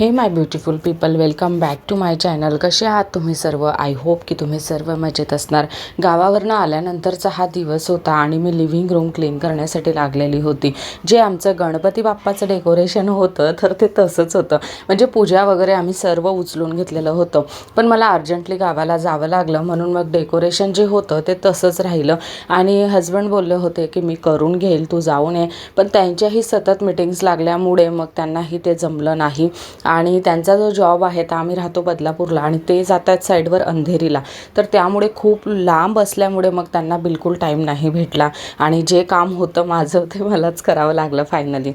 Hey my beautiful people welcome back to my channel कसे आहात तुम्ही सर्व? आय होप की तुम्ही सर्व मजेत असणार. गावावरनं आल्यानंतरचा हा दिवस होता आणि मी लिव्हिंग रूम क्लीन करण्यासाठी लागलेली होती. जे आमचं गणपती बाप्पाचं डेकोरेशन होतं तर ते तसंच होतं. म्हणजे पूजा वगैरे आम्ही सर्व उचलून घेतलेलं होतं. पण मला अर्जंटली गावाला जावं लागलं म्हणून मग डेकोरेशन जे होतं ते तसंच राहिलं. आणि हजबंड बोलले होते की मी करून घेईल तू जाऊन ये. पण त्यांच्याही सतत मिटिंग्स लागल्यामुळे मग त्यांनाही ते जमलं नाही. आणि त्यांचा जो जॉब आहे तर आम्ही राहतो बदलापूरला आणि ते जातात साईडवर अंधेरीला. तर त्यामुळे खूप लांब असल्यामुळे मग त्यांना बिलकुल टाईम नाही भेटला. आणि जे काम होतं माझं ते मलाच करावं लागलं फायनली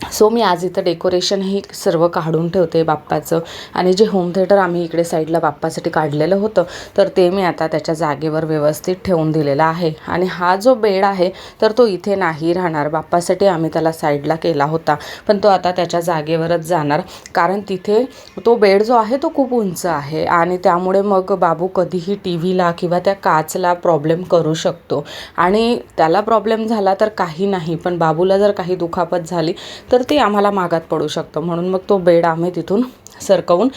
सो मी आज इथं डेकोरेशनही सर्व काढून ठेवते बाप्पाचं. आणि जे होम थिएटर आम्ही इकडे साईडला बाप्पासाठी काढलेलं होतं तर ते मी आता त्याच्या जागेवर व्यवस्थित ठेवून दिलेलं आहे. आणि हा जो बेड आहे तर तो इथे नाही राहणार. बाप्पासाठी आम्ही त्याला साईडला केला होता. पण तो आता त्याच्या जागेवरच जाणार. कारण तिथे तो बेड जो आहे तो खूप उंच आहे. आणि त्यामुळे मग बाबू कधीही टी व्हीला किंवा त्या काचला प्रॉब्लेम करू शकतो. आणि त्याला प्रॉब्लेम झाला तर काही नाही. पण बाबूला जर काही दुखापत झाली तर ते आम्हाला मागात पडू शकतं. म्हणून मग तो बेड आम्ही तिथून सरकवून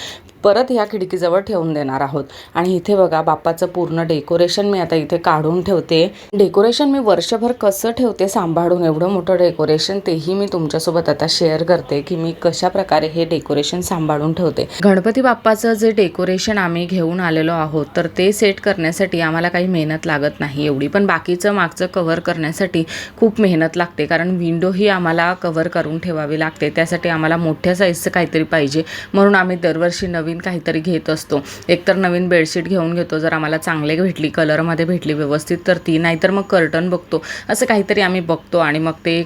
परत ह्या खिडकीजवळ ठेवून देणार आहोत. आणि इथे बघा बाप्पाचं पूर्ण डेकोरेशन मी आता इथे काढून ठेवते. डेकोरेशन मी वर्षभर कसं ठेवते सांभाळून एवढं मोठं डेकोरेशन तेही मी तुमच्यासोबत आता शेअर करते की मी कशा प्रकारे हे डेकोरेशन सांभाळून ठेवते. गणपती बाप्पाचं जे डेकोरेशन आम्ही घेऊन आलेलो आहोत तर ते सेट करण्यासाठी आम्हाला काही मेहनत लागत नाही एवढी. पण बाकीचं मागचं कव्हर करण्यासाठी खूप मेहनत लागते कारण विंडो ही आम्हाला कव्हर करून ठेवावी लागते. त्यासाठी आम्हाला मोठ्या साईजचं काहीतरी पाहिजे. म्हणून म्हणून आम्ही दरवर्षी नवीन काहीतरी घेत असतो. एकतर नवीन बेडशीट घेऊन घेतो जर आम्हाला चांगले भेटली कलरमध्ये भेटली व्यवस्थित तर ती नाहीतर मग कर्टन बघतो. असं काहीतरी आम्ही बघतो आणि मग ते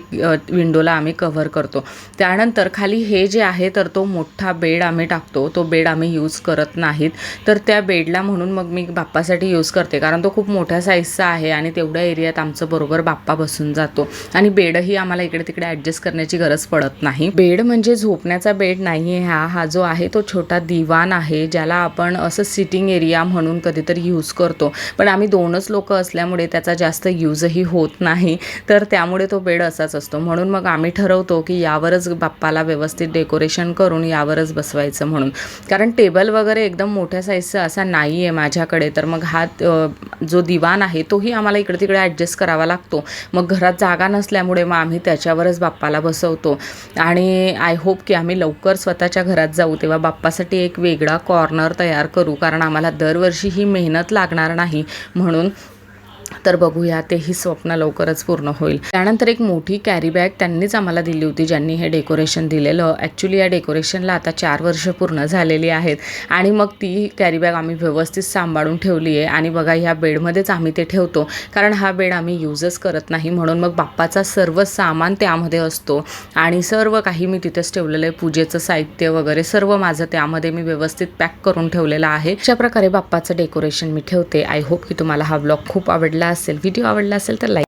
विंडोला आम्ही कव्हर करतो. त्यानंतर खाली हे जे आहे तर तो मोठा बेड आम्ही टाकतो. तो बेड आम्ही यूज करत नाहीत. तर त्या बेडला म्हणून मग मी बाप्पासाठी यूज करते. कारण तो खूप मोठ्या साईजचा आहे आणि तेवढ्या एरियात आमचं बरोबर बाप्पा बसून जातो. आणि बेडही आम्हाला इकडे तिकडे ॲडजस्ट करण्याची गरज पडत नाही. बेड म्हणजे झोपण्याचा बेड नाही आहे हा. हा जो आहे आहे तो छोटा दिवाण आहे ज्याला आपण असं सिटिंग एरिया म्हणून कधीतरी यूज करतो. पण आम्ही दोनच लोक असल्यामुळे त्याचा जास्त यूजही होत नाही. तर त्यामुळे तो बेड असाच असतो. म्हणून मग आम्ही ठरवतो की यावरच बाप्पाला व्यवस्थित डेकोरेशन करून यावरच बसवायचं म्हणून. कारण टेबल वगैरे एकदम मोठ्या साईजचा असा नाही आहे माझ्याकडे. तर मग हा जो दिवाण आहे तोही आम्हाला इकडे तिकडे ॲडजस्ट करावा लागतो. मग घरात जागा नसल्यामुळे मग आम्ही त्याच्यावरच बाप्पाला बसवतो. आणि आय होप की आम्ही लवकर स्वतःच्या घरात जाऊ. ते तेव्हा बाप्पासाठी एक वेगळा कॉर्नर तयार करू कारण आम्हाला दरवर्षी ही मेहनत लागणार नाही. म्हणून तर बघूया तेही स्वप्न लवकरच पूर्ण होईल. त्यानंतर एक मोठी कॅरी बॅग त्यांनीच आम्हाला दिली होती ज्यांनी हे डेकोरेशन दिलेलं. ॲक्च्युली या डेकोरेशनला आता चार वर्ष पूर्ण झालेली आहेत आणि मग ती कॅरी बॅग आम्ही व्यवस्थित सांभाळून ठेवली आहे. आणि बघा ह्या बेडमध्येच आम्ही ते ठेवतो कारण हा बेड आम्ही यूजच करत नाही. म्हणून मग बाप्पाचा सर्व सामान त्यामध्ये असतो. आणि सर्व काही मी तिथेच ठेवलेलं आहे. पूजेचं साहित्य वगैरे सर्व माझं त्यामध्ये मी व्यवस्थित पॅक करून ठेवलेलं आहे. अशा प्रकारे बाप्पाचं डेकोरेशन मी ठेवते. आय होप की तुम्हाला हा ब्लॉग खूप आवडला आवडला असेल व्हिडिओ आवडला असेल तर लाईक